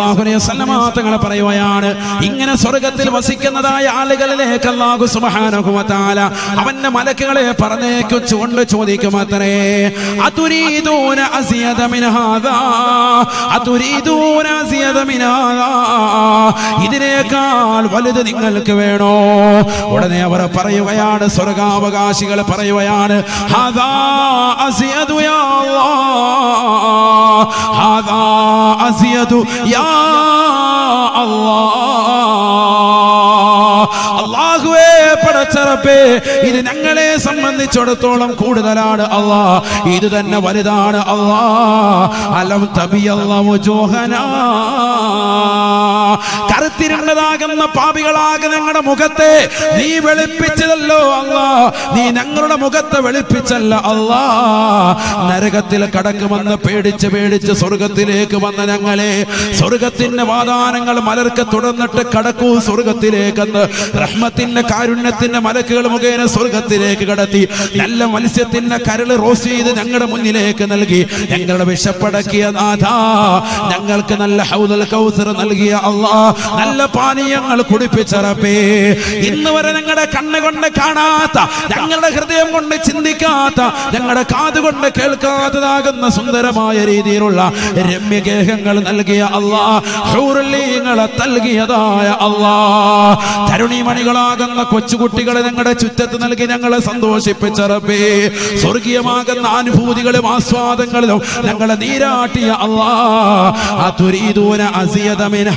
വസല്ലമ പറയുകയാണ്. ഇങ്ങനെ സ്വർഗത്തിൽ വസിക്കുന്നതായ ആളുകളിലേക്ക് സുബ്ഹാനഹു വ അവന്റെ മലക്കുകളെ പറഞ്ഞേക്കുകൊണ്ട് ചോദിക്കും അത്രേ. അതുരീതൂന മിൻ ഇതിനേക്കാൾ വലുത് നിങ്ങൾക്ക് വേണോ? ഉടനെ അവർ പറയുകയാണ് സ്വർഗാവകാശികൾ പറയുകയാണ് ഹാദാ അസിയദു യാ أزيد. യാ അല്ലാഹ് അള്ളാഹുവേ പടച്ചറപ്പേ ഇത് ഞങ്ങളെ സംബന്ധിച്ചിടത്തോളം കൂടുതലാണ് അള്ളാ. ഇത് തന്നെ വലുതാണ് അള്ളാ. കറുത്തിരുണ്ടതാകുന്ന പാപികളാകെ ഞങ്ങളുടെ മുഖത്തെ നീ വെളുപ്പിച്ചതല്ലോ അള്ളാ. നീ ഞങ്ങളുടെ മുഖത്തെ വെളുപ്പിച്ചല്ല അള്ളാ. നരകത്തിൽ കടക്കുമെന്ന് പേടിച്ച് പേടിച്ച് സ്വർഗത്തിലേക്ക് വന്ന ഞങ്ങളെ സ്വർഗത്തിന്റെ വാദാനങ്ങൾ മലർക്ക് തുടർന്നിട്ട് കടക്കൂ സ്വർഗത്തിലേക്കെന്ന് റഹ്മത്തിന്റെ കാരുണ്യത്തിന്റെ മലക്കുകൾ മുഖേന സ്വർഗത്തിലേക്ക് കടത്തി. നല്ല മത്സ്യത്തിന്റെ കരൾ റോസ് ചെയ്ത് ഞങ്ങളുടെ മുന്നിലേക്ക് നൽകി. ഞങ്ങളുടെ വിശപ്പടക്കിയ നാഥ ഞങ്ങൾക്ക് നല്ല ഹൗദൽ കൗസർ നൽകിയ അള്ളാ നല്ല പാനീയങ്ങൾ കുടിപ്പിച്ചറപ്പേ ഇന്ന് വരെ ഞങ്ങളുടെ കണ്ണുകൊണ്ട് കാണാത്ത ഞങ്ങളുടെ ഹൃദയം കൊണ്ട് ചിന്തിക്കാത്ത ഞങ്ങളുടെ കാതുകൊണ്ട് കേൾക്കാത്തതാകുന്ന സുന്ദരമായ രീതിയിലുള്ള രമ്യഗേഹങ്ങൾ നൽകിയ അള്ളാ ഹൗറല്യങ്ങളെ നൽകിയതായ അള്ളാ. തരുണിമണികളാകുന്ന കൊച്ചുകുട്ടികളെ ഞങ്ങളുടെ ചുറ്റത്ത് നൽകി ഞങ്ങളെ സന്തോഷിപ്പിച്ചറപ്പേ സ്വർഗീയമാകുന്ന അനുഭൂതികളും ആസ്വാദങ്ങളും ഞങ്ങളെ നീരാട്ടിയ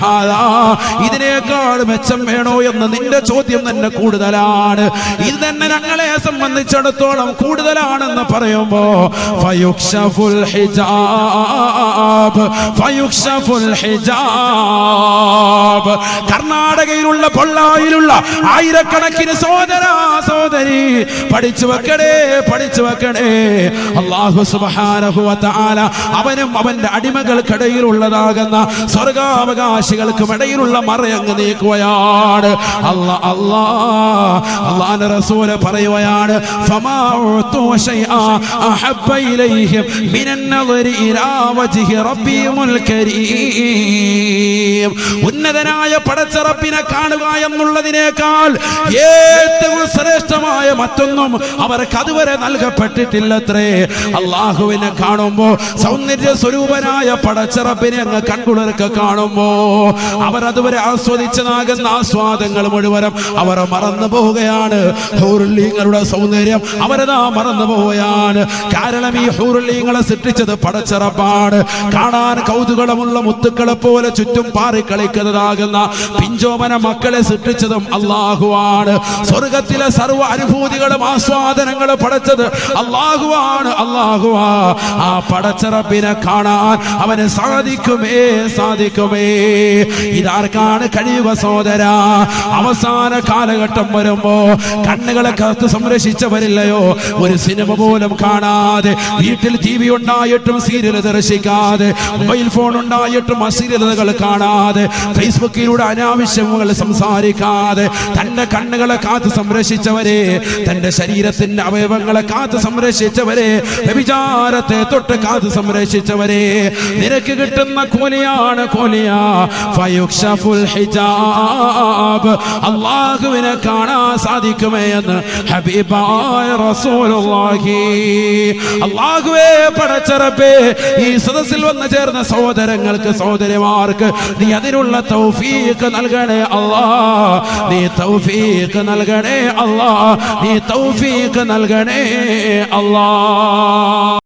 ഹാദാ ഇതിനേക്കാൾ മെച്ചം വേണോ എന്ന് നിന്റെ ചോദ്യം തന്നെ കൂടുതലാണ്. ഇത് തന്നെ ഞങ്ങളെ സംബന്ധിച്ചിടത്തോളം കൂടുതലാണെന്ന് പറയുമ്പോ ഫയുക്ഷഫുൽ ഹിജാബ് ഫയുക്ഷഫുൽ ഹിജാബ്. കർണാടകയിലുള്ള പൊള്ളായിലുള്ള ആയിരക്കണക്കിന് സോദര സോദരി പഠിച്ചു വെക്കണേ പഠിച്ചു വെക്കണേ. അള്ളാഹു സുബാനഹുല അവനും അവന്റെ അടിമകൾക്കിടയിലുള്ളതാകുന്ന സ്വർഗാവകാശികൾക്കും ഇടയിലുള്ള മറയങ്ങ് നീക്കുകയാണ്. അല്ലാ അല്ലാ അള്ളാന്റെ റസൂൽ പറയുകയാണ് ഫമാ ഉന്നതനായ പടച്ചറപ്പിനെ കാണുക എന്നുള്ളതിനേക്കാൾ ഏറ്റവും ശ്രേഷ്ഠമായ മറ്റൊന്നും അവർക്ക് അതുവരെ നൽകപ്പെട്ടിട്ടില്ലത്രേ. അള്ളാഹുവിനെ കാണുമ്പോ സൗന്ദര്യ സ്വരൂപനായ പടച്ചറപ്പിനെ അങ്ങ് കൺകുളർക്ക് കാണുമ്പോ അവർ അതുവരെ ആസ്വദിച്ചതാകുന്ന ആസ്വാദങ്ങൾ മുഴുവനും അവർ മറന്നു പോവുകയാണ്. ഹൂറുള്ളീങ്ങളുടെ സൗന്ദര്യം അവരതാ മറന്നു പോവുകയാണ്. കാരണം ഈ ഹൂറുള്ളീങ്ങളെ സൃഷ്ടിച്ചത് പടച്ചറപ്പാണ്. കാണാൻ കൗതുകമുള്ള മുത്തുക്കളെ പോലെ ചുറ്റും പാറിക്കളിക്കുന്നതാകുന്ന പിഞ്ചോമന മക്കളെ സൃഷ്ടിച്ചതും അള്ളാഹുവാണ്. സ്വർഗത്തിലെ സർവ അനുഭൂതികളും ആസ്വാദനങ്ങളും പടച്ചത് അള്ളാഹുവാണ്. അള്ളാഹുവാ ആ പടച്ചറപ്പിനെ കാണാൻ അവന് സാധിക്കുമേ സാധിക്കുമേ. ഇതാർക്കാണ് കഴിയുക സോദര അവസാന കാലഘട്ടം വരുമ്പോ കണ്ണുകളെ കാത്തു സംരക്ഷിച്ചവരില്ലയോ? ഒരു സിനിമ പോലും കാണാതെ വീട്ടിൽ ടി വി ഉണ്ടായിട്ടും സീരിയൽ ദർശിക്കാതെ മൊബൈൽ ഫോൺ ഉണ്ടായിട്ടും അസീരിയലുകൾ കാണാതെ ഫേസ്ബുക്കിലൂടെ അനാവശ്യങ്ങൾ സംസാരിക്കാതെ തന്റെ കണ്ണുകളെ കാത്തു സംരക്ഷിച്ചവരെ തന്റെ ശരീരത്തിന്റെ അവയവങ്ങളെ കാത്തു സംരക്ഷിച്ചവരെ വ്യഭിചാരത്തെ തൊട്ട് കാത്തു സംരക്ഷിച്ചവരെ. നിനക്ക് കിട്ടുന്ന കോലിയാണ് അള്ളാഹുവിനെ കാണാൻ സാധിക്കുമേ എന്ന് ഹബീബായ റസൂലുള്ളാഹി. അള്ളാഹുവേ പടച്ചറപ്പേ ഈ സദസ്സിൽ വന്ന് ചേർന്ന സഹോദരങ്ങൾക്ക് സഹോദരിമാർക്ക് നീ അതിനുള്ള തൗഫീഖ് നൽകണേ അല്ലാ. നീ തൗഫീഖ് നൽകണേ അല്ലാ. നീ തൗഫീഖ് നൽകണേ അല്ലാ.